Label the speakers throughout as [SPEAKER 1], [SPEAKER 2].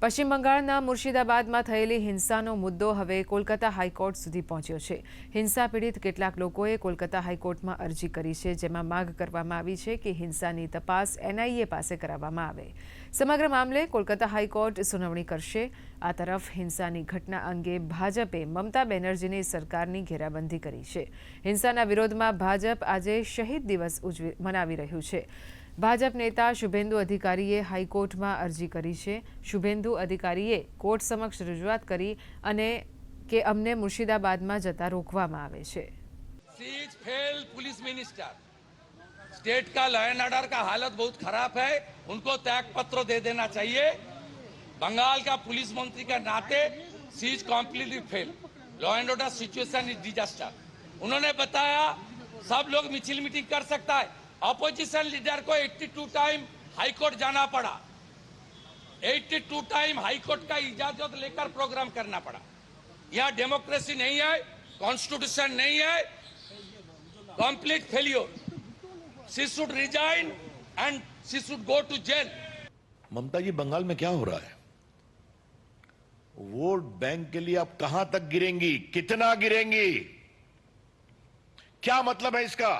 [SPEAKER 1] પશ્ચિમ બંગાળના મુર્શિદાબાદમાં થયેલી હિંસાનો મુદ્દો હવે કોલકાતા હાઈકોર્ટ સુધી પહોંચ્યો છે. હિંસા પીડિત કેટલાક લોકોએ કોલકાતા હાઈકોર્ટમાં અરજી કરી છે, જેમાં માંગ કરવામાં આવી છે કે હિંસાની તપાસ એનઆઈએ પાસે કરાવવામાં આવે. સમગ્ર મામલે કોલકાતા હાઈકોર્ટ સુનાવણી કરશે. આ તરફ હિંસાની ઘટના અંગે ભાજપે મમતા બેનર્જીની સરકારની ઘેરાબંધી કરી છે. હિંસાના વિરોધમાં ભાજપ આજે શહીદ દિવસ ઉજવી, મનાવી રહ્યું છે. ભાજપ નેતા શુભેન્દુ અધિકારીએ હાઈકોર્ટમાં અરજી કરી છે શુભેન્દુ અધિકારીએ કોર્ટ સમક્ષ રજૂઆત કરી અને કે અમને મુર્શિદાબાદમાં જતા રોકવામાં આવે છે
[SPEAKER 2] she's fail police minister state का लॉ एंड ऑर्डर का हालत बहुत खराब है उनको त्याग पत्र दे देना चाहिए बंगाल का पुलिस मंत्री का नाते she's completely fail law and order situation is disaster उन्होंने बताया सब लोग मिचिल मीटिंग कर सकता है अपोजिशन लीडर को 82 टाइम हाई कोर्ट जाना पड़ा। 82 टाइम हाई कोर्ट का इजाज़त लेकर प्रोग्राम करना पड़ा। यहाँ डेमोक्रेसी नहीं है कॉन्स्टिट्यूशन नहीं है complete failure. She should resign and she should go to jail
[SPEAKER 3] Mamata ji, Bengal में क्या हो रहा है? वोट बैंक के लिए आप कहाँ तक गिरेंगी? कितना गिरेंगी? क्या मतलब है इसका?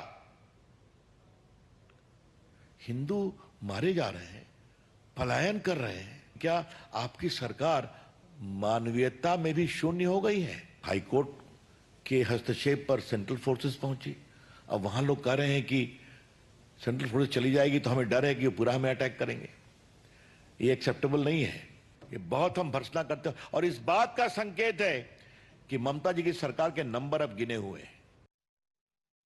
[SPEAKER 3] हिंदू मारे जा रहे हैं, पलायन कर रहे हैं, क्या आपकी सरकार मानवीयता में भी शून्य हो गई है? हाईकोर्ट के हस्तक्षेप पर सेंट्रल फोर्सेस पहुँची। अब वहाँ लोग कह रहे हैं कि सेंट्रल फोर्स चली जाएगी तो हमें डर है कि वो पूरा हमें अटैक करेंगे। ये एक्सेप्टेबल नहीं है। ये बहुत हम भर्सना करते हैं। और इस बात का संकेत है कि ममता जी की सरकार के नंबर अब गिने हुए हैं।